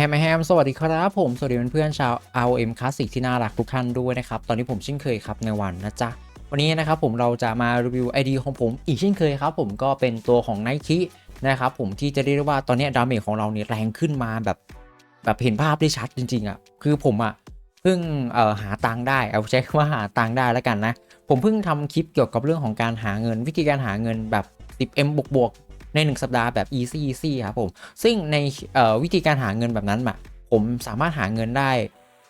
ฮมแฮมสวัสดีครับผม สวัสดีเพื่อนๆชาว ROM Classic ที่น่ารักทุกท่านด้วยนะครับ ตอนนี้ผมเช่นเคยครับในวันนะจ๊ะ วันนี้นะครับผมเราจะมารีวิว ID ของผมอีกเช่นเคยครับผมก็เป็นตัวของ Nike นะครับผมที่จะเรียกได้ว่าตอนนี้ดาเมจของเราเนี่ยแรงขึ้นมาแบบ แบบเห็นภาพได้ชัดจริงๆอะคือผมอะเพิ่งหาตังได้เอาใช้คำว่าหาตังได้แล้วกันนะ ผมเพิ่งทำคลิปเกี่ยวกับเรื่องของการหาเงิน วิธีการหาเงินแบบ 10M บวกบวก ใน 1 สัปดาห์แบบ easy easy ครับผม ซึ่งในวิธีการหาเงินแบบนั้นอะผมสามารถหาเงินได้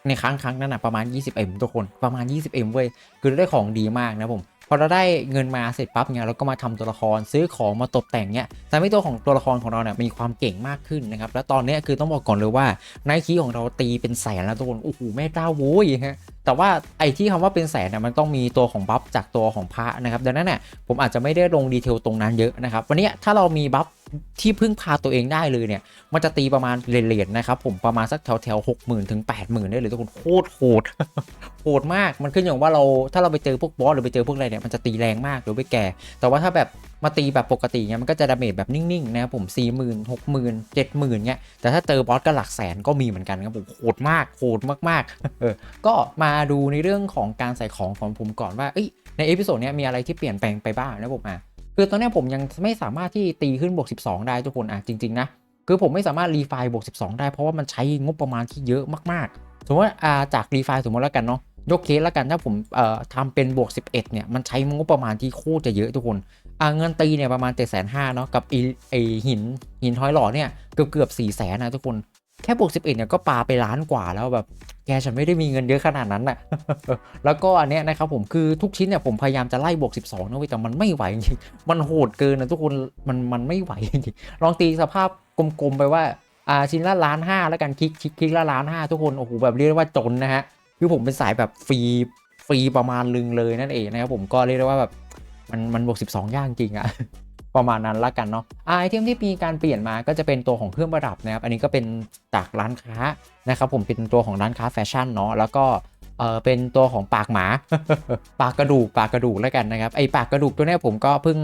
ในครั้งครั้งนั้นอะประมาณ 20M ทุกคนประมาณ 20M เว้ยคือได้ของดีมากนะผมพอเราได้เงินมาเสร็จปั๊บเนี่ยเราก็มาทำตัวละครซื้อของมาตกแต่งเนี่ยทำให้ตัวของตัวละครของเราเนี่ยมีความเก่งมากขึ้นนะครับ แล้วตอนนี้คือต้องบอกก่อนเลยว่าไนคีของเราตีเป็นแสนแล้วทุกคนโอ้โหแม่เจ้าโว้ยฮะแต่ว่าไอ้ที่คำว่าเป็นแสนเนี่ยมันต้องมีตัวของบัฟจากตัวของพระนะครับดังนั้นเนี่ยผมอาจจะไม่ได้ลงดีเทลตรงนั้นเยอะนะครับวันนี้ถ้าเรามีบัฟที่พึ่งพาตัวเองได้เลยเนี่ยมันจะตีประมาณเหรียญนะครับผมประมาณสักแถวแถวหกหมื่นถึงแปดหมื่นได้เลยทุกคนโคตรโหดโหดมากมันขึ้นอยู่ว่าเราถ้าเราไปเจอพวกบอสหรือไปเจอพวกอะไรเนี่ยมันจะตีแรงมากหรือไปแก่ แต่ว่าถ้าแบบ มาตีแบบปกติเนี่ยมันก็จะดาเมจแบบนิ่งๆนะครับผมสี่หมื่นหกหมื่นเจ็ดหมื่นเนี่ยแต่ถ้าเจอบอสก็หลักแสนก็มีเหมือนกันครับผมโหดมากโหดมากๆเออก็มาดูในเรื่องของการใส่ของของผมก่อนว่าในเอพิโซดเนี้ยมีอะไรที่เปลี่ยนแปลงไปบ้างนะผมอะคือตอนนี้ผมยังไม่สามารถที่ตีขึ้นบวก12 ได้ทุกคนอะจริงๆนะคือผมไม่สามารถรีไฟล์บวก12 ได้เพราะว่ามันใช้งบประมาณที่เยอะมากๆ สมมติว่าจากรีไฟล์สมมติแล้วกันเนาะยกเคสแล้วกันถ้าผมทำเป็นบวก11เนี่ยมันใช้งบประมาณที่โคตรจะเยอะทุกคน เงินตีเนี่ยประมาณ 7 5 0 0 0เนาะกับไอไอหินหินทอยหล่อเนี่ยเกือบเกือบ4 0 0 0 0นะทุกคนแค่บวก11เนี่ยก็ปาไปล้านกว่าแล้วแบบแกฉันไม่ได้มีเงินเยอะขนาดนั้นน่ะ แล้วก็อันเนี้ยนะครับผมคือทุกชิ้นเนี่ยผมพยายามจะไล่บวก 12นะเว้ยแต่มันไม่ไหวจริงมันโหดเกินนะทุกคนมันมันไม่ไหวจริงลองตีสภาพกลมๆไปว่าอ่าชิ้นละล้านห้าแล้วกันคลิกคลิกคลิกละล้านห้าทุกคนโอ้โหแบบเรียกได้ว่าจนนะฮะคือผมเป็นสายแบบฟรีฟรีประมาณลึงเลยนั่นเองนะครับผมก็เรียกได้ว่าแบบ มันมันบวก 12ย่างจริงอะประมาณนั้นละกันเนาะอ่าไอเทมที่มีการเปลี่ยนมาก็จะเป็นตัวของเครื่องประดับนะครับ อันนี้ก็เป็นจากร้านค้านะครับผมเป็นตัวของร้านค้าแฟชั่นเนาะแล้วก็เออเป็นตัวของปากหมา ปากกระดูกปากกระดูกแล้วกันนะครับไอปากกระดูกตัวนี้ผมก็เพิ่ง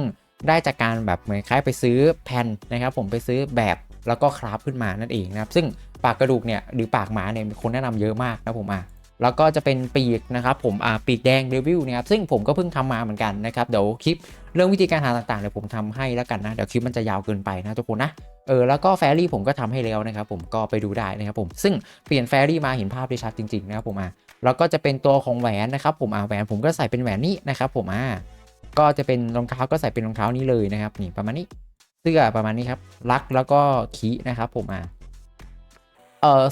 ได้จากการแบบเหมือนคล้ายไปซื้อแผ่นนะครับ ผมไปซื้อแบบแล้วก็คราฟขึ้นมานั่นเองนะครับ ซึ่งปากกระดูกเนี่ยหรือปากหมาเนี่ยมีคนแนะนำเยอะมากนะผมอะ แล้วก็จะเป็นปีกนะครับผมอ่าปีกแดงเดวิลนะครับซึ่งผมก็เพิ่งทำมาเหมือนกันนะครับเดี๋ยวคลิปเรื่องวิธีการหาต่างๆเดี๋ยวผมทำให้แล้วกันนะเดี๋ยวคลิปมันจะยาวเกินไปนะทุกคนนะเออแล้วก็แฟรี่ผมก็ทำให้แล้วนะครับผมก็ไปดูได้นะครับผมซึ่งเปลี่ยนแฟรี่มาเห็นภาพได้ชัดจริงๆนะครับผมอะแล้วก็จะเป็นตัวของแหวนนะครับผมอ่าแหวนผมก็ใส่เป็นแหวนนี้นะครับผมอ่าก็จะเป็นรองเท้าก็ใส่เป็นรองเท้านี้เลยนะครับนี่ประมาณนี้เสื้อประมาณนี้ครับลักแล้วก็ขีนะครับผมอ่าเออ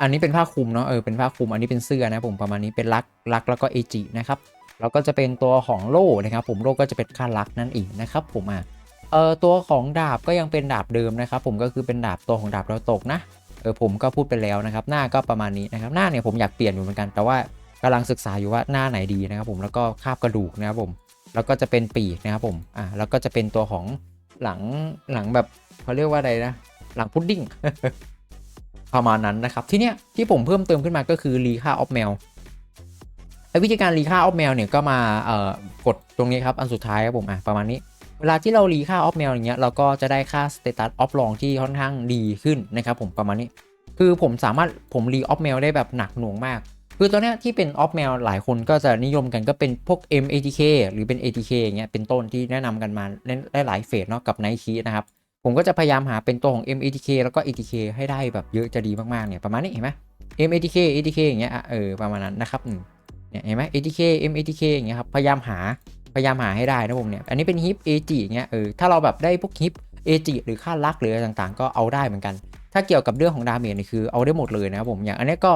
อันนี้เป็นผ้าคลุมเนาะเออเป็นผ้าคลุมอันนี้เป็นเสื้อนะผมประมาณนี้เป็นลักลักแล้วก็เอจินะครับแล้วก็จะเป็นตัวของโล่นะครับ ผมโล่ก็จะเป็นค่าลักนั่นเองนะครับ ผมอะเออตัวของดาบก็ยังเป็นดาบเดิมนะครับ ผมก็คือเป็นดาบตัวของดาบเราตกนะเออผมก็พูดไปแล้วนะครับ หน้าก็ประมาณนี้นะครับ หน้าเนี่ยผมอยากเปลี่ยนอยู่เหมือนกัน แต่ว่ากำลังศึกษาอยู่ว่าหน้าไหนดีนะครับ ผมแล้วก็คาบกระดูกนะครับผม แล้วก็จะเป็นปีกนะครับผมอะแล้วก็จะเป็นตัวของหลังหลังแบบเขาเรียกว่าอะไรนะ หลังพุดดิ้ง ประมาณนั้นนะครับ ที่เนี้ยที่ผมเพิ่มเติมขึ้นมาก็คือรีค่าออฟแมวไอวิธีการรีค่าออฟแมวเนี่ยก็มาเอ่อกดตรงนี้ครับอันสุดท้ายครับผมอะประมาณนี้ เวลาที่เรารีค่าออฟแมวอย่างเงี้ยเราก็จะได้ค่าสเตตัสออฟลองที่ค่อนข้างดีขึ้นนะครับผมประมาณนี้ คือผมสามารถผมรีออฟแมวได้แบบหนักหน่วงมาก คือตัวเนี้ยที่เป็นออฟแมวหลายคนก็จะนิยมกันก็เป็นพวก MATK หรือเป็น ATK อย่างเงี้ยเป็นต้นที่แนะนำกันมาได้หลายเฟสเนาะกับไนคีนะครับ ผมก็จะพยายามหาเป็นตัวของ MATK แล้วก็ ATK ให้ได้แบบเยอะจะดีมากๆเนี่ยประมาณนี้เห็นไหม MATK ATK อย่างเงี้ยเออประมาณนั้นนะครับเนี่ยเห็นไหม ATK MATK อย่างเงี้ยครับพยายามหาพยายามหาให้ได้นะผมเนี่ยอันนี้เป็นฮิป AG อย่างเงี้ยเออถ้าเราแบบได้พวกฮิป AG หรือค่าลักหรืออะไรต่างๆ ก็เอาได้เหมือนกัน ถ้าเกี่ยวกับเรื่องของดาเมจนี่คือเอาได้หมดเลยนะครับผมอย่างอันนี้ก็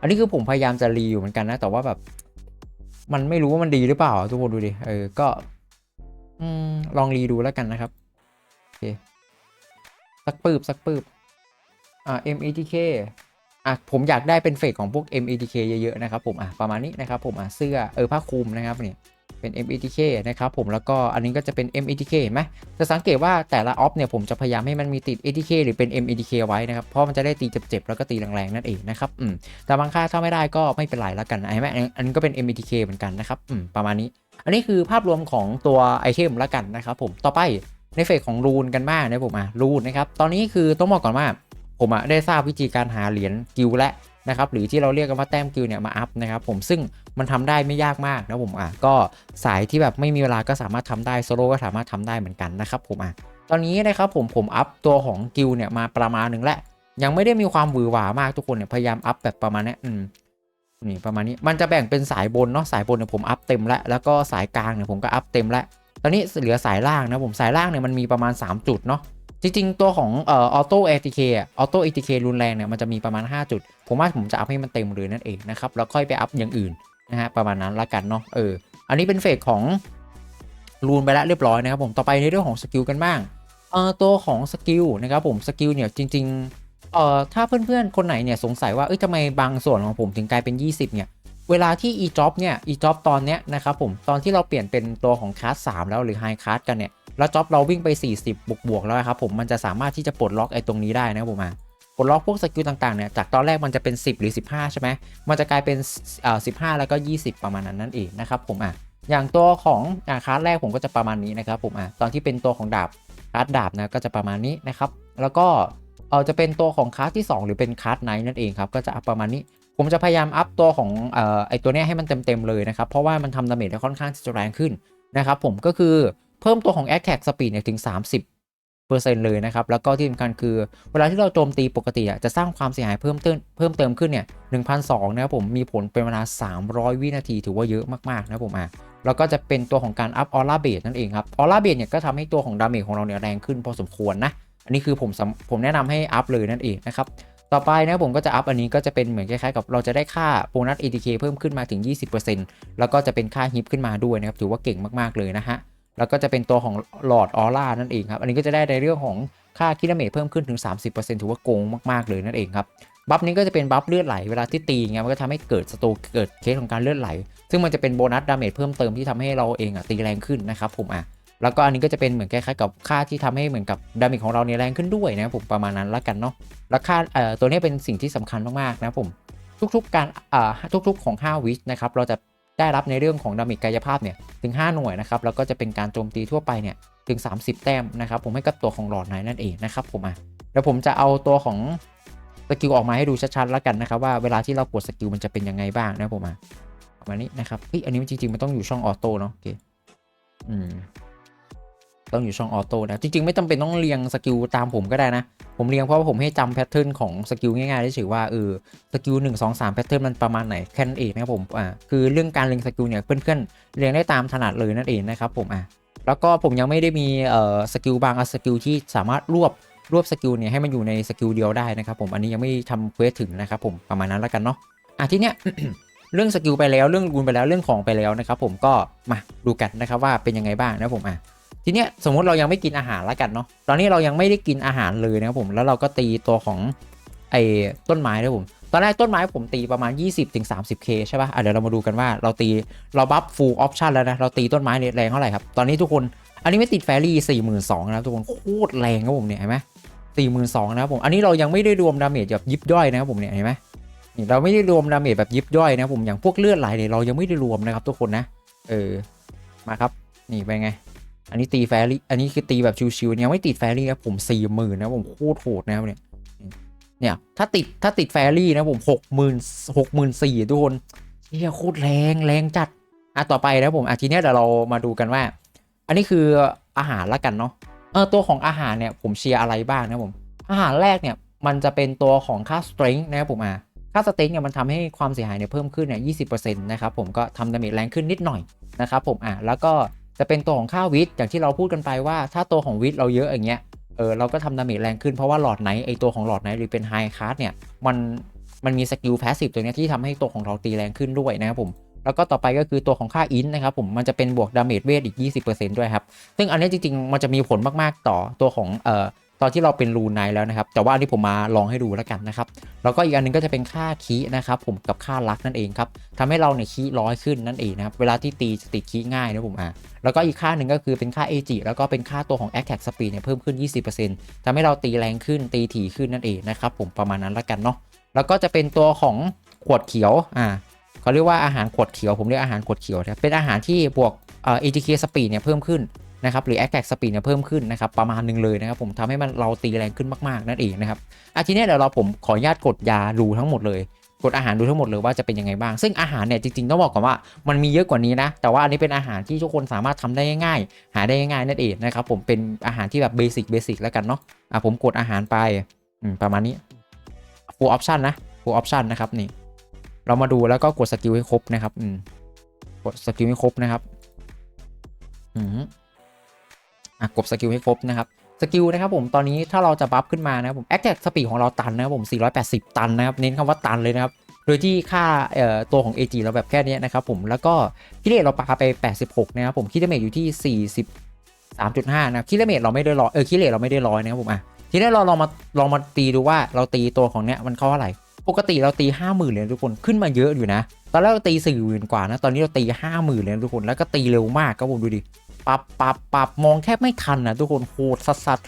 อันนี้คือผมพยายามจะรีอยู่เหมือนกันนะแต่ว่าแบบ มันไม่รู้ว่ามันดีหรือเปล่าทุกคนดูดิเออก็อลองรีดูแล้วกันนะครับโอเค สักปืบสักปืบอ่า METK อะผมอยากได้เป็นเฟกของพวก METK เยอะๆนะครับผมอะประมาณนี้นะครับผมอะเสื้อเออผ้าคลุมนะครับเนี่ยเป็น METK นะครับผมแล้วก็อันนี้ก็จะเป็น METK เห็นไหมจะสังเกตว่าแต่ละออฟเนี่ยผมจะพยายามให้มันมีติด ATK หรือเป็น METK ไว้นะครับเพราะมันจะได้ตีเจ็บๆแล้วก็ตีแรงๆนั่นเองนะครับอืมแต่บางค่าถ้าไม่ได้ก็ไม่เป็นไรแล้วกันนะเห็นไหมอันนี้ก็เป็น METK เหมือนกันนะครับอืมประมาณนี้ อันนี้คือภาพรวมของตัวไอเทมแล้วกันนะครับผมต่อไป ในเฟสของรูนกันบ้างนะผมอะรูนนะครับตอนนี้คือต้องบอกก่อนว่าผมอะได้ทราบวิธีการหาเหรียญกิลและนะครับหรือที่เราเรียกกันว่าแต้มกิลเนี่ยมาอัพนะครับผมซึ่งมันทำได้ไม่ยากมากนะผมอะก็สายที่แบบไม่มีเวลาก็สามารถทำได้โซโล่ก็สามารถทำได้เหมือนกันนะครับผมอะตอนนี้นะครับผมผมอัพตัวของกิลเนี่ยมาประมาณหนึ่งแล้วยังไม่ได้มีความหวือหวามากทุกคนเนี่ยพยายามอัพแบบประมาณนี้อืมนี่ประมาณนี้มันจะแบ่งเป็นสายบนเนาะสายบนเนี่ยผมอัพเต็มแล้วแล้วก็สายกลางเนี่ยผมก็อัพเต็มแล้ว ตอนนี้เหลือสายล่างนะผมสายล่างเนี่ยมันมีประมาณ 3 จุดเนาะจริงๆ ตัวของเอ่อออโต้เอทีเคออโต้เอทีเครุนแรงเนี่ยมันจะมีประมาณ 5 จุด ผมว่าผมจะอัพให้มันเต็มเลยนั่นเองนะครับแล้วค่อยไปอัพอย่างอื่นนะฮะประมาณนั้นละกันเนาะเอออันนี้เป็นเฟสของรูนไปแล้วเรียบร้อยนะครับผมต่อไปในเรื่องของสกิลกันบ้างเอ่อตัวของสกิลนะครับผมสกิลเนี่ยจริงๆเอ่อถ้าเพื่อนๆ คนไหนเนี่ยสงสัยว่าเอ้ยทำไมบางส่วนของผมถึงกลายเป็น 20 เนี่ย เวลาที่ e-job เนี่ย e-job ตอนเนี้ยนะครับผมตอนที่เราเปลี่ยนเป็นตัวของคลาส3แล้วหรือ high class กันเนี่ยแล้วจ็อบเราวิ่งไป 40 บวกบวกแล้วครับผมมันจะสามารถที่จะปลดล็อกไอ้ตรงนี้ได้นะครับผมอะปลดล็อกพวกสกิลต่างๆเนี่ยจากตอนแรกมันจะเป็น 10 หรือ 15 ใช่ไหมมันจะกลายเป็นเอ่อ15แล้วก็ 20 ประมาณนั้นนั่นเองนะครับผมอะอย่างตัวของอ่าคลาสแรกผมก็จะประมาณนี้นะครับผมอะตอนที่เป็นตัวของดาบคลาสดาบนะก็จะประมาณนี้นะครับแล้วก็เออจะเป็นตัวของคลาสที่ 2 หรือเป็นคลาสไนท์นั่นเองครับก็จะประมาณนี้ ผมจะพยายามอัพตัวของออไอตัวนี้ให้มันเต็มๆเลยนะครับ เพราะว่ามันทำดาเมจได้ค่อนข้างจะแรงขึ้นนะครับผมก็คือเพิ่มตัวของ Attack Speed เนี่ยถึง 30%เลยนะครับ แล้วก็ที่สำคัญคือ เวลาที่เราโจมตีปกติอะจะสร้างความเสียหายเพิ่มเติมเพิ่มเติมขึ้นเนี่ย1,200นะครับผมมีผลเป็นเวลา 300 วินาทีถือว่าเยอะมาก ๆ นะผมอะแล้วก็จะเป็นตัวของการอัพออร่าเบสนั่นเองครับออร่าเบสเนี่ยก็ทำให้ตัวของดาเมจของเราเนี่ยแรงขึ้นพอสมควรนะ อันนี้คือผมผมแนะนำให้อัพเลยนั่นเองนะครับ ต่อไปนะผมก็จะอัพอันนี้ก็จะเป็นเหมือนคล้ายๆกับเราจะได้ค่าโบนัส ATK เพิ่มขึ้นมาถึง 20%แล้วก็จะเป็นค่าฮิปขึ้นมาด้วยนะครับถือว่าเก่งมากๆเลยนะฮะแล้วก็จะเป็นตัวของหลอดออร่านั่นเองครับ อันนี้ก็จะได้ในเรื่องของค่าคิดาเมจเพิ่มขึ้นถึง 30%ถือว่าโกงมากๆเลยนั่นเองครับ บัฟนี้ก็จะเป็นบัฟเลือดไหลเวลาที่ตีเงี้ยมันก็ทำให้เกิดสโตเกิดเคสของการเลือดไหล ซึ่งมันจะเป็นโบนัสดาเมจเพิ่มเติมที่ทำให้เราเองอะตีแรงขึ้นนะครับผมอะ แล้วก็อันนี้ก็จะเป็นเหมือนคล้ายๆกับค่าที่ทำให้เหมือนกับดาเมจของเราเนี่ยแรงขึ้นด้วยนะครับผมประมาณนั้นละกันเนาะและค่าเอ่อตัวนี้เป็นสิ่งที่สำคัญมากๆนะผมทุกๆการอ่าทุกๆของ5วิชนะครับเราจะได้รับในเรื่องของดาเมจกายภาพเนี่ยถึง 5 หน่วยนะครับแล้วก็จะเป็นการโจมตีทั่วไปเนี่ยถึง 30 แต้มนะครับผมให้กับตัวของหลอดไนนั่นเองนะครับผมอะเดี๋ยวผมจะเอาตัวของสกิลออกมาให้ดูชัดๆแล้วกันนะครับว่าเวลาที่เรากดสกิลมันจะเป็นยังไงบ้างนะผมอะประมาณนี้นะครับเฮ้ยอันนี้จริงๆมันต้องอยู่ช่องออโต้เนาะโอเคอืม ต้องอยู่ช่องออโต้นะ จริง ๆ ไม่จำเป็นต้องเรียงสกิลตามผมก็ได้นะ ผมเรียงเพราะว่าผมให้จำแพทเทิร์นของสกิลง่ายๆได้เฉยว่าเออสกิลหนึ่งสองสามแพทเทิร์นมันประมาณไหนแค่นั้นเองนะครับผมอ่าคือเรื่องการเรียงสกิลเนี่ยเพื่อนๆเรียงได้ตามถนัดเลยนั่นเองนะครับผมอะแล้วก็ผมยังไม่ได้มีเอ่อสกิลบางสกิลที่สามารถรวบรวบสกิลเนี่ยให้มันอยู่ในสกิลเดียวได้นะครับผมอันนี้ยังไม่ทำเควสถึงนะครับผมประมาณนั้นแล้วกันเนาะอะทีเนี้ยเรื่องสกิลไปแล้วเรื่องรูนไปแล้วเรื่องของไปแล้วนะครับผมก็มาดูกันนะครับว่าเป็นยังไงบ้างนะผมอะ ทีเนี้ยสมมติเรายังไม่กินอาหารแล้วกันเนาะตอนนี้เรายังไม่ได้กินอาหารเลยนะครับผมแล้วเราก็ตีตัวของไอ้ต้นไม้นะครับผมตอนแรกต้นไม้ผมตีประมาณ 20-30k ใช่ปะ่ะเดี๋ยวเรามาดูกันว่าเราตีเราบัฟ full option แล้วนะเราตีต้นไม้แรงเท่าไหร่ครับตอนนี้ทุกคนอันนี้ไม่ติดแฟรี่42,000นะครับทุกคนโคตรแรงครับผมเนี่ยเห็นไหม42,000นสองนะครับผมอันนี้เรายังไม่ได้รวมดาเมจแบบยิบย่อยนะครับผมเนี่ยเห็นไหมเราไม่ได้รวมดาเมจแบบยิบย่อยนะครับผมอย่างพวกเลือดไหลเนี่ยเรายังไม่ได้รวมนะครับทุกคนนะเออมาครับนี่เป็นไง อันนี้ตีแฟรี่ อันนี้คือตีแบบชิวๆยังไม่ติดแฟรี่นะผมสี่หมื่นนะผมโคตรโหดนะครับเนี่ย เนี่ยถ้าติดถ้าติดแฟรี่นะผมหกหมื่นหกหมื่นสี่ทุกคนเฮียโคตรแรงแรงจัด อะต่อไปนะผมอะทีเนี้ยเดี๋ยวเรามาดูกันว่า อันนี้คืออาหารละกันเนาะ เออตัวของอาหารเนี่ยผมเชียร์อะไรบ้างนะผม อาหารแรกเนี่ยมันจะเป็นตัวของค่าสตร n งนะครับผมอะค่าสเต็งเนี่ยมันทำให้ความเสียหายเนี่ยเพิ่มขึ้นเนี่ย20%นะครับผมก็ทำดาเมจแรงขึ้นนิดหน่อยนะครับผมอะแล้วก็ จะเป็นตัวของค่าวิทอย่างที่เราพูดกันไปว่า ถ้าตัวของวิทเราเยอะอย่างเงี้ยเออเราก็ทำดาเมจแรงขึ้นเพราะว่าหลอดไหนไอตัวของหลอดไหนหรือเป็นไฮคาร์ดเนี่ยมันมันมีสกิลแพสซีฟตัวนี้ที่ทำให้ตัวของเราตีแรงขึ้นด้วยนะครับผมแล้วก็ต่อไปก็คือตัวของค่าอินนะครับผมมันจะเป็นบวกดาเมจเวทอีก 20%ด้วยครับ ซึ่งอันนี้จริงๆ มันจะมีผลมากๆต่อตัวของเอ่อ ตอนที่เราเป็นรูไนแล้วนะครับ แต่ว่าอันนี้ผมมาลองให้ดูแล้วกันนะครับ แล้วก็อีกอันหนึงก็จะเป็นค่าคีนะครับผมกับค่าลักนั่นเองครับทำให้เราเนี่ยคีร้อยขึ้นนั่นเองนะครับ เวลาที่ตีจะติดคีง่ายนะผมอะ แล้วก็อีกค่าหนึ่งก็คือเป็นค่า AG แล้วก็เป็นค่าตัวของ Attack Speed เนี่ยเพิ่มขึ้น 20%ทำให้เราตีแรงขึ้นตีถี่ขึ้นนั่นเองนะครับผมประมาณนั้นแล้วกันเนาะ แล้วก็จะเป็นตัวของขวดเขียว อ่าเขาเรียกว่าอาหารขวดเขียว ผมเรียกอาหารขวดเขียวนะเป็นอาหารที่บวกเอ่อ ATK Speed เนี่ยเพิ่มขึ้น นะครับหรือ attack speed เนี่ยเพิ่มขึ้นนะครับประมาณหนึงเลยนะครับผมทำให้มันเราตีแรงขึ้นมากๆนั่นเองนะครับอะทีเนี้ยเดี๋ยวเราผมขออนุญาตกดยาดูทั้งหมดเลยกดอาหารดูทั้งหมดเลยว่าจะเป็นยังไงบ้าง ซึ่งอาหารเนี่ยจริงๆต้องบอกก่อนว่ามันมีเยอะกว่านี้นะ แต่ว่าอันนี้เป็นอาหารที่ทุกคนสามารถทำได้ง่ายๆ หาได้ง่ายๆนั่นเองนะครับผมเป็นอาหารที่แบบเบสิกเบสิกแล้วกันเนาะอะผมกดอาหารไปอืมประมาณนี้ full option นะ full option นะครับนี่ เรามาดูแล้วก็กดสกิลให้ครบนะครับอืมกดสกิลให้ครบนะครับ อืม กดสกิลให้ครบนะครับสกิลนะครับผมตอนนี้ถ้าเราจะบัฟขึ้นมานะครับผม attack speed ของเราตันนะครับผม 480 ตันนะครับ เน้นคำว่าตันเลยนะครับ โดยที่ค่าตัวของ AG เราแบบแค่นี้นะครับผมแล้วก็คิเลตเราปาไป 86 นะครับผมคิเลเมตอยู่ที่43.5 นะคิเลเมตเราไม่ได้ร้อยเออคิเลตเราไม่ได้ร้อยนะครับผมอะทีนี้เราลองมาลองมาตีดูว่าเราตีตัวของเนี้ยมันเข้าเท่าไหร่ปกติเราตี 50,000เลยทุกคนขึ้นมาเยอะอยู่นะ ตอนแรกเราตีสี่หมื่นกว่านะ ตอนนี้เราตี 50,000เลยทุกคนแล้วก็ตีเร็วมากครับผมดูดิ ปับปับปับมองแทบไม่ทันนะทุกคนโหดสัสสัส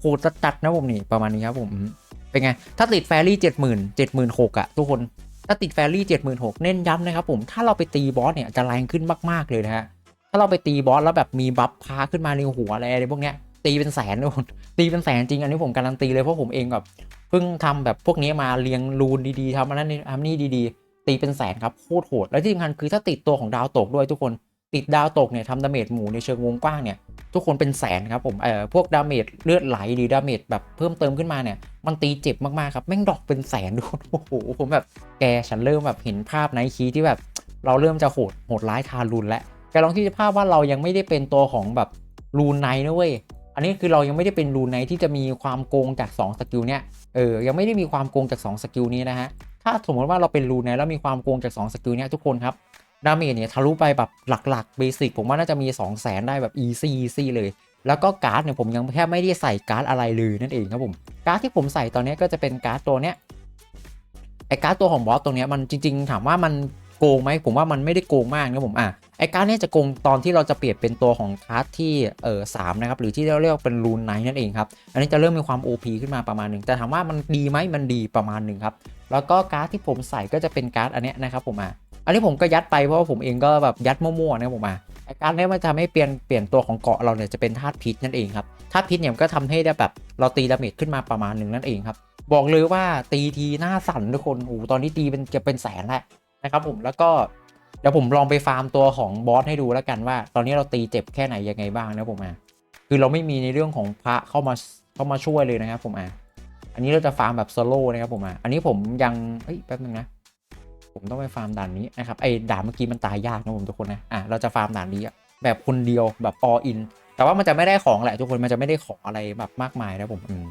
โหดจัดจัดนะผมนี่ประมาณนี้ครับผมเป็นไง ถ้าติดแฟรี่เจ็ดหมื่นเจ็ดหมื่นหกอะทุกคนถ้าติดแฟรี่เจ็ดหมื่นหกเน้นย้ำนะครับผมถ้าเราไปตีบอสเนี่ยจะแรงขึ้นมาก ๆ เลยนะฮะถ้าเราไปตีบอสแล้วแบบมีบัฟพาขึ้นมาในหัวอะไรพวกเนี้ยตีเป็นแสนทุกคนตีเป็นแสนจริงอันนี้ผมการันตีเลยเพราะผมเองแบบเพิ่งทำแบบพวกนี้มาเรียงรูนดีๆทำอันนั้นนี่ทำนี่ดีๆ ตีเป็นแสนครับโคตรโหดและที่สำคัญคือถ้าติดตัวของดาวตกด้วยทุกคน ติดดาวตกเนี่ยทำดาเมจหมูในเชิงวงกว้างเนี่ยทุกคนเป็นแสนครับผมเอ่อพวกดาเมจเลือดไหลหรือดาเมจแบบเพิ่มเติมขึ้นมาเนี่ยมันตีเจ็บมากๆครับแม่งดอกเป็นแสนทุกคนโอ้โหผมแบบแกฉันเริ่มแบบเห็นภาพไนท์คีที่แบบเราเริ่มจะโหดโหดร้ายทารุนแล้วแกลองที่จะภาพว่าเรายังไม่ได้เป็นตัวของแบบรูนไนนะเว้ยอันนี้คือเรายังไม่ได้เป็นรูนไนที่จะมีความโกงจาก2สกิลเนี่ยเออยังไม่ได้มีความโกงจาก2สกิลนี้นะฮะถ้าสมมติว่าเราเป็นรูนไนแล้วมีความโกงจาก2สกิลเนี่ยทุกคนครับ ดาเมจเนี่ยทะลุไปแบบหลักๆเบสิกผมว่าน่าจะมี 2 0 0แสนได้แบบ easy easy เลย แล้วก็การ์ดเนี่ยผมยังแค่ไม่ได้ใส่การ์ดอะไรเลยนั่นเองครับผม การ์ดที่ผมใส่ตอนนี้ก็จะเป็นการ์ดตัวเนี้ยไอการ์ดตัวของบอสตัวเนี้ยมันจริง ๆ ถามว่ามันโกงไหมผมว่ามันไม่ได้โกงมากนะผมอะไอการ์ดเนี้ยจะโกงตอนที่เราจะเปลี่ยนเป็นตัวของการ์ดที่เออสามนะครับหรือที่เราเรียกเป็นรูนไนนั่นเองครับอันนี้จะเริ่มมีความ OP ขึ้นมาประมาณหนึ่งแต่ถามว่ามันดีไหมมันดีประมาณหนึ่งครับแล้วก็การ์ดที่ผมใส่ก็จะเป็นการ์ดอันเนี้ยนะครับผมอะ อันนี้ผมก็ยัดไปเพราะว่าผมเองก็แบบยัดมั่วๆนะผมมาอ้การนี้มันทำให้เปลี่ยนเปลี่ยนตัวของเกาะเราเนี่ยจะเป็นธาตุพิษนั่นเองครับธาตุพิษเนี่ยก็ทำให้ได้แบบเราตีดาเมจขึ้นมาประมาณหนึ่งนั่นเองครับบอกเลยว่าตีทีหน้าสั่นทุกคนโอ้ตอนนี้ตีเป็นจะเป็นแสนแล้วนะครับผมแล้วก็เดี๋ยวผมลองไปฟาร์มตัวของบอสให้ดูแล้วกันว่า ตอนนี้เราตีเจ็บแค่ไหนยังไงบ้างนะผมอะคือเราไม่มีในเรื่องของพระเข้ามาเข้ามาช่วยเลยนะครับผมอะอันนี้เราจะฟาร์มแบบโซโล่นะครับผมอะอันนี้ผมยังเอ้ยแป๊บนึงนะ ผมต้องไปฟาร์มด่านนี้นะครับไอ้ด่านเมื่อกี้มันตายยากนะผมทุกคนนะอะเราจะฟาร์มด่านนี้แบบคนเดียวแบบ all in แต่ว่ามันจะไม่ได้ของแหละทุกคนมันจะไม่ได้ของอะไรแบบมากมายนะผมอืม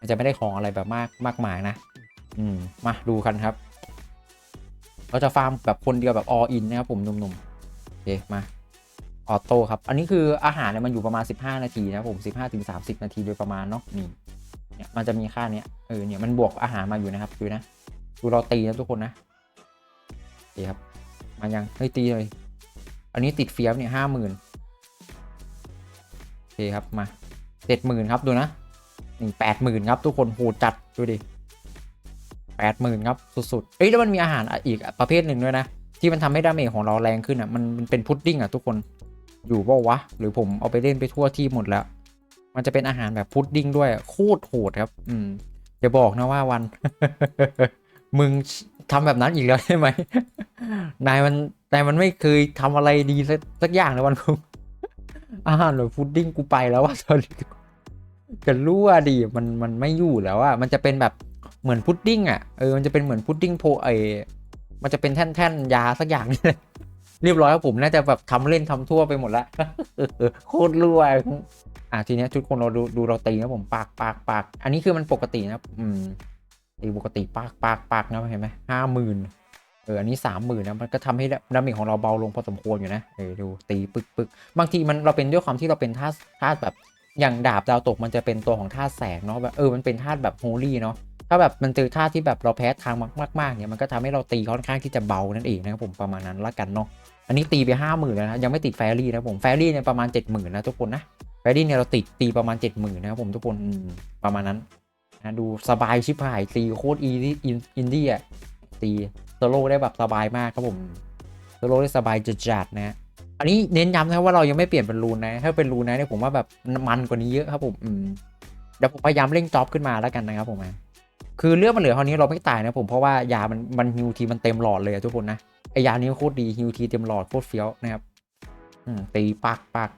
มันจะไม่ได้ของอะไรแบบมากมากมายนะ อืมมาดูกันครับ เราจะฟาร์มแบบคนเดียวแบบ all in นะครับผมหนุ่มๆโอเคมาออโต้ครับ อันนี้คืออาหารเนี่ยมันอยู่ประมาณ 15 นาทีนะครับผม 15ถึง30 นาทีโดยประมาณเนาะนี่เนี่ยมันจะมีค่าเนี้ยเออเนี่ยมันบวกอาหารมาอยู่นะครับดูนะดูเราตีนะทุกคนนะ โอเครับ มายังเฮ้ยตีเลย อันนี้ติดเฟียมเนี่ยห้าหมื่นโอเคครับมาเจ็ดหมื่นครับดูนะหนึ่งแปดหมื่นครับ ทุกคนโหจัดดูดิแปดหมื่นครับ สุดๆเอ้ยแล้วมันมีอาหารอีกประเภทหนึ่งด้วยนะ ที่มันทำให้ดาเมจของเราแรงขึ้นอะมันมันเป็นพุดดิ้งอะทุกคนอยู่ว่าวะ หรือผมเอาไปเล่นไปทั่วที่หมดแล้ว มันจะเป็นอาหารแบบพุดดิ้งด้วยโคตรโหดครับ อืมอย่าบอกนะว่าวัน มึง ทำแบบนั้นอีกแล้วใช่ไหมนายมันนายมันไม่เคยทำอะไรดีสักสักอย่างเลยวันพุธอาหารแบบพุดดิ้งกูไปแล้วว่าตอนนี้จะรู้ว่าดิมันมันไม่อยู่แล้วอะมันจะเป็นแบบเหมือนพุดดิ้งอะเออมันจะเป็นเหมือนพุดดิ้งโพไอมันจะเป็นแท่นๆยาสักอย่างนี่แหละเรียบร้อยครับผมน่าจะแบบทำเล่นทำทั่วไปหมดละโคตรรวยอะทีเนี้ยทุกคนเราดูดูเราตีนะผมปากปากปาก อันนี้คือมันปกตินะครับอืม ตีปกติปากปากปากนะเห็นไหมห้าหมื่นเอออันนี้สามหมื่นนะมันก็ทำให้ดาเมจของเราเบาลงพอสมควรอยู่นะเออดูตีปึกปึกบางทีมันเราเป็นด้วยความที่เราเป็นธาตุธาตุแบบอย่างดาบดาวตกมันจะเป็นตัวของธาตุแสงเนาะแบบเออมันเป็นธาตุแบบโฮลี่เนาะถ้าแบบมันเจอธาตุที่แบบเราแพ้ทางมากมากๆเนี่ยมันก็ทำให้เราตีค่อนข้างที่จะเบานั่นเองนะครับผมประมาณนั้นละกันเนาะอันนี้ตีไปห้าหมื่นแล้วนะยังไม่ติดแฟรี่นะผมแฟรี่เนี่ยประมาณเจ็ดหมื่นนะทุกคนนะแฟรี่เนี่ยเราติดตีประมาณเจ็ดหมื่นนะครับผมทุกคนประมาณนั้น นะดูสบายชิบหายตีโคตรอีอินอินดี้อะตีโซโล่ได้แบบสบายมากครับผมโซโล่ได้สบายจัดๆนะฮะอันนี้เน้นย้ำนะครับว่าเรายังไม่เปลี่ยนเป็นรูนนะ ถ้าเป็นรูนนะเนี่ยผมว่าแบบมันกว่านี้เยอะครับผมอืมเดี๋ยวผมพยายามเร่งจ็อบขึ้นมาแล้วกันนะครับผมอะคือเลือดมันเหลือเท่านี้เราไม่ตายนะผมเพราะว่ายามันมันฮิวทีมันเต็มหลอดเลยอะทุกคนนะไอยานี้โคตรดีฮิวทีเต็มหลอดโคตรเฟี้ยวนะครับอืมตีปักปัก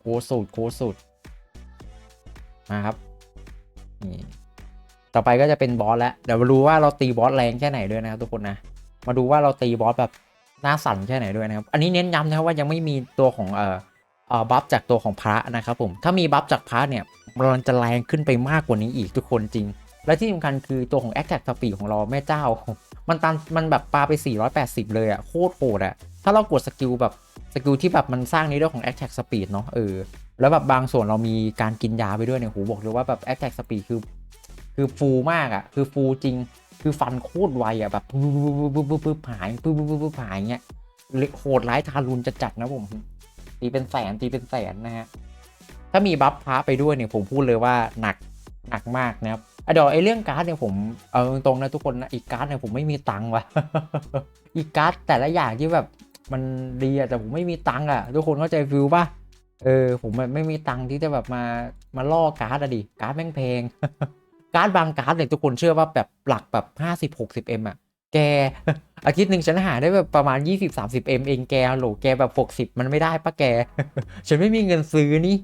โคตรสุดโคตรสุดมาครับ นี่ต่อไปก็จะเป็นบอสแล้วเดี๋ยวมาดูว่าเราตีบอสแรงแค่ไหนด้วยนะครับทุกคนนะ มาดูว่าเราตีบอสแบบหน้าสั่นแค่ไหนด้วยนะครับ อันนี้เน้นย้ำนะครับว่ายังไม่มีตัวของเอ่อเอ่อบัฟจากตัวของพระนะครับผมถ้ามีบัฟจากพระเนี่ยมันจะแรงขึ้นไปมากกว่านี้อีกทุกคนจริง และที่สำคัญคือตัวของ Attack Speed ของเราแม่เจ้า มันตันมันแบบปาไป 480 เลยอะโคตรโหดอะถ้าเรากดสกิลแบบ สกิลที่แบบมันสร้างในเรื่องของ Attack Speed เนาะเออแล้วแบบบางส่วนเรามีการกินยาไปด้วยเนี่ยโหบอกเลยว่าแบบ Attack Speed คือ คือฟูมากอะ่ะ คือฟูจริงคือฟันโคตรไวอะ่ะแบบปุ๊บปุ๊บปุ๊บปุ๊บหายปุ๊บปุ๊บปุ๊บปุ๊บหายเงี้ยโหดร้ายทารุณจะจัดนะผมตีเป็นแสนตีเป็นแสนนะฮะถ้ามีบัฟพระไปด้วยเนี่ยผมพูดเลยว่าหนักหนักมากนะครับอะเดี๋ยวไอ้เรื่องการ์ดเนี่ยผมเอาตรงๆนะทุกคนนะอีกการ์ดเนี่ยผมไม่มีตังค์ว่ะอีกการ์ดแต่ละอย่างที่แบบ มันดีอะแต่ผมไม่มีตังค์อะทุกคนเข้าใจฟิลป่ะเออผมไม่มีตังค์ที่จะแบบมามาล่อการ์ดอะดิการ์ดแม่งแพงการ์ดบางการ์ดเนี่ยทุกคนเชื่อว่าแบบหลักแบบห้าสิบหกสิบเอ็มอะแกอาทิตย์หนึ่งฉันหาได้แบบประมาณ 20 30 m เองแกโหลแกแบบ 60 มันไม่ได้ปะแก ฉันไม่มีเงินซื้อนี่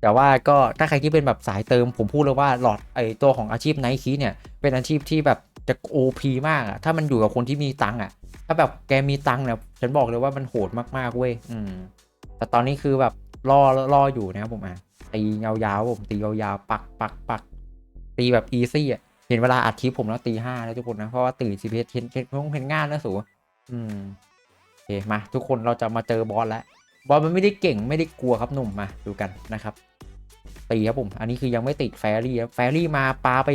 แต่ว่าก็ถ้าใครที่เป็นแบบสายเติมผมพูดเลยว่าหลอดไอตัวของอาชีพไนท์คีเนี่ยเป็นอาชีพที่แบบจะ OP มากอะถ้ามันอยู่กับคนที่มีตังค์อะาแบบแกมีตังค์เนี่ยฉันบอกเลยว่ามันโหดมากๆเว้ยอืม แต่ตอนนี้คือแบบรอรออยู่นะครับผมอะตียาวๆผมตียาวๆปักปักปักตีแบบอีซี่อะเห็นเวลาอัดคลิปผมแล้วตีห้าแล้วทุกคนนะ เพราะว่าตื่นซีเอสเห็นเห็นเห็นงานนะสูอืมโอเคมา ทุกคนเราจะมาเจอบอสแล้วบอสมันไม่ได้เก่งไม่ได้กลัวครับหนุ่มมาดูกันนะครับตีครับผม อันนี้คือยังไม่ติดแฟรี่ครับแฟรี่มาปาไป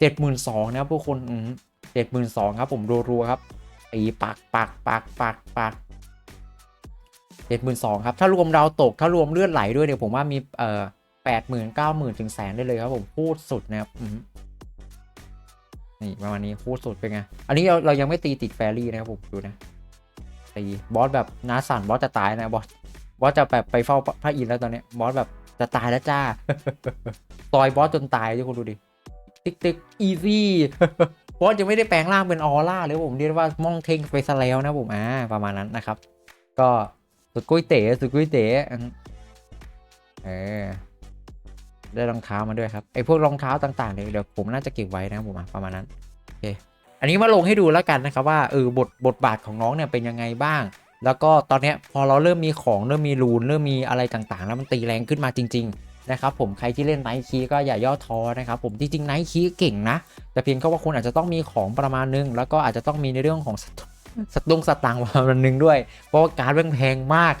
เจ็ดหมื่นสองนะครับทุกคนอืมเจ็ดหมื่นสองครับผมรัวๆครับ ตีปักปักปักปักปักเจ็ดหมื่นสองครับ ถ้ารวมดาวตก ถ้ารวมเลือดไหลด้วยเนี่ยผมว่ามีเอ่อแปดหมื่นเก้าหมื่นถึงแสนได้เลยครับผมพูดสุดนะครับนี่ประมาณนี้พูดสุดเป็นไง อันนี้เราเรายังไม่ตีติดแฟรี่นะครับผมดูนะตีบอสแบบน้าสั่นบอสจะตายนะบอสบอสจะแบบไปเฝ้าพระอินทร์แล้วตอนนี้บอสแบบจะตายแล้วจ้าต่อยบอสจนตายทุกคนดูดิ ติ๊กติ๊กอีซี่ บอสยังไม่ได้แปลงร่างเป็นออร่าเลยผมเรียกว่ามองเทงไปซะแล้วนะผมอ่าประมาณนั้นนะครับ ก็สุดกุ้ยเต๋สุดกุ้ยเต๋อเออได้รองเท้ามาด้วยครับไอพวกรองเท้าต่างๆเนี่ยเดี๋ยวผมน่าจะเก็บไว้นะผมประมาณนั้นโอเคอันนี้มาลงให้ดูแล้วกันนะครับว่าเออบทบทบาทของน้องเนี่ยเป็นยังไงบ้าง แล้วก็ตอนนี้พอเราเริ่มมีของเริ่มมีรูนเริ่มมีอะไรต่างๆ แล้วมันตีแรงขึ้นมาจริง ๆ นะครับผมใครที่เล่นไนท์คีก็อย่าย่อท้อนะครับผมจริงๆไนท์คีเก่งนะ แต่เพียงแค่ว่าคุณอาจจะต้องมีของประมาณนึง แล้วก็อาจจะต้องมีในเรื่องของสตุงสตังค์ประมาณนึงด้วย เพราะว่าการ์ดแม่งแพงมาก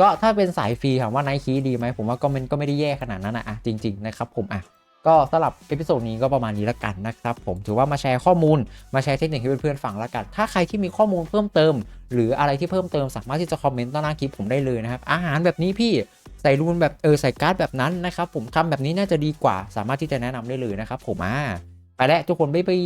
ก็ถ้าเป็นสายฟรีถามว่าไนท์คีดีไหมผมว่าก็มันก็ไม่ได้แย่ขนาดนั้นนะอะจริง ๆ นะครับผมอะ ก็สำหรับเอพิโซดนี้ก็ประมาณนี้แล้วกันนะครับผมถือว่ามาแชร์ข้อมูลมาแชร์เทคนิคให้เพื่อนๆฟังแล้วกัน ถ้าใครที่มีข้อมูลเพิ่มเติม หรืออะไรที่เพิ่มเติมสามารถที่จะคอมเมนต์ต้ล่างคลิปผมได้เลยนะครับอาหารแบบนี้พี่ใส่รูนแบบเออใส่การ์ดแบบนั้นนะครับผมทำแบบนี้น่าจะดีกว่าสามารถที่จะแนะนำได้เลยนะครับผมอ่าไปแล้วทุกคนบ๊ายบาย